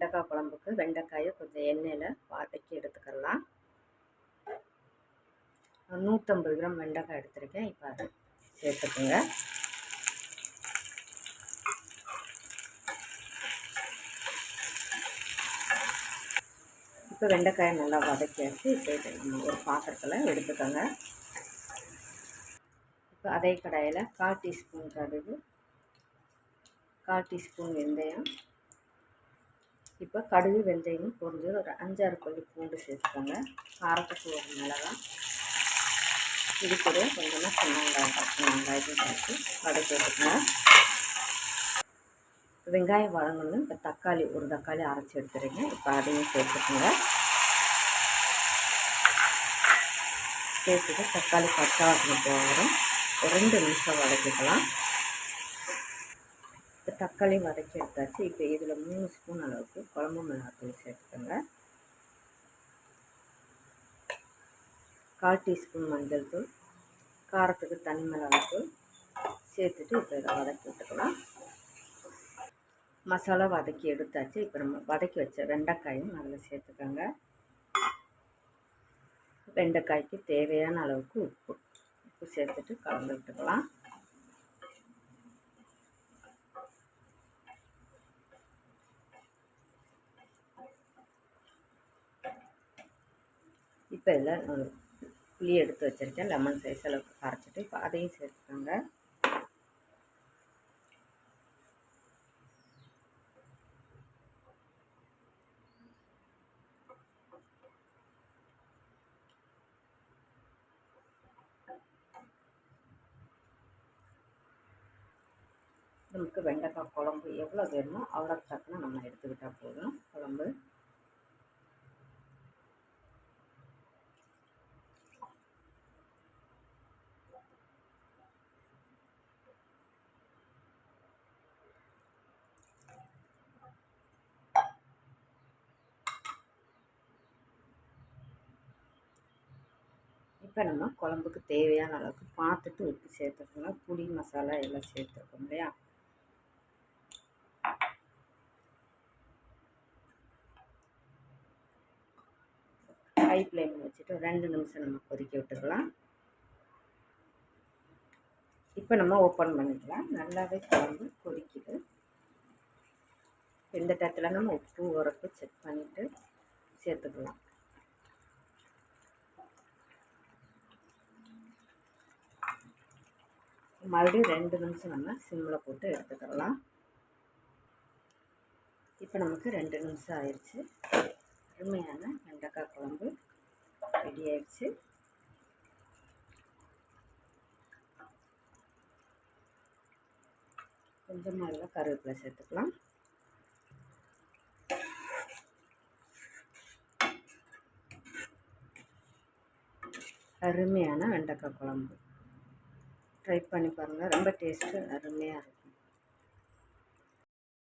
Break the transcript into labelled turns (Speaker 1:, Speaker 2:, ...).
Speaker 1: வெண்டைக்காய் குழம்புக்கு வெண்டைக்காயை கொஞ்சம் எண்ணெயில் வதக்கி எடுத்துக்கலாம். நூற்றம்பது கிராம் வெண்டைக்காய் எடுத்திருக்கேன். இப்போ அதை சேர்த்துக்குங்க. இப்போ வெண்டைக்காயை நல்லா வதக்கியாச்சு இப்போ நம்ம ஒரு பாத்திரத்தில் எடுத்துக்கோங்க. இப்போ அதே கடாயில் கால் டீஸ்பூன் கடுகு கால் டீஸ்பூன் வெந்தயம் இப்போ கடுகு வெந்தயமும் பொறிஞ்சது ஒரு அஞ்சாறு பள்ளி பூண்டு சேர்த்துக்கோங்க. காரத்துக்கு ஒரு மிளகா இது கூட கொஞ்சமாக சின்ன வெங்காயம் வெங்காயத்தையும் சேர்த்து வதக்கி எடுத்துக்கோங்க. வெங்காயம் வதங்கணும். இப்போ தக்காளி ஒரு தக்காளி அரைச்சி எடுத்துருங்க இப்போ அதையும் சேர்த்துக்கோங்க. சேர்த்துட்டு தக்காளி பச்சை வாசனை போகிறோம் ரெண்டு நிமிஷம் வதக்கிக்கலாம். இப்போ தக்காளி வதக்கி எடுத்தாச்சு. இப்போ இதில் மூணு ஸ்பூன் அளவுக்கு குழம்பு மிளகாத்தூள் சேர்த்துக்கோங்க. கால் டீஸ்பூன் மஞ்சள் தூள் காரத்துக்கு தனி மிளகாத்தூள் சேர்த்துட்டு இப்போ இதை வதக்கி விட்டுக்கலாம். மசாலா வதக்கி எடுத்தாச்சு. இப்போ நம்ம வதக்கி வச்ச வெண்டைக்காயும் அதில் சேர்த்துக்கோங்க. வெண்டைக்காய்க்கு தேவையான அளவுக்கு உப்பு. உப்பு சேர்த்துட்டு கலந்து விட்டுக்கலாம். இப்போ இதில் புளி எடுத்து வச்சுருக்கேன். லெமன் சைஸ் அளவுக்கு கரைச்சிட்டு இப்போ அதையும் சேர்த்துக்கோங்க. நமக்கு வெண்டைக்காய் குழம்பு எவ்வளோ வேணுமோ அவ்வளோ தக்கன நம்ம எடுத்துக்கிட்டால் போதும். குழம்பு இப்போ நம்ம குழம்புக்கு தேவையான அளவுக்கு பார்த்துட்டு உப்பு சேர்த்துக்கணும் புளி மசாலா எல்லாம் சேர்த்துருக்கோம் இல்லையா? ஹை ஃப்ளேமில் வச்சுட்டு ரெண்டு நிமிஷம் நம்ம கொதிக்க விட்டுக்கலாம். இப்போ நம்ம ஓப்பன் பண்ணிக்கலாம். நல்லாவே குழம்பு கொதிக்குது. எந்த டயத்தில் நம்ம உப்பு உரப்பு செக் பண்ணிவிட்டு சேர்த்துக்கலாம். மறுபடியும் ரெண்டு நிமிஷம் நம்ம சிம்மில் போட்டு எடுத்துக்கலாம் இப்போ நமக்கு ரெண்டு நிமிஷம் ஆயிடுச்சு. அருமையான வெண்டைக்காய் குழம்பு ரெடி ஆயிடுச்சு. கொஞ்சமாக எல்லாம் கருவேப்பிலை சேர்த்துக்கலாம். அருமையான வெண்டைக்காய் குழம்பு. ட்ரை பண்ணி பாருங்கள் ரொம்ப டேஸ்ட்டு அருமையாக இருக்கும்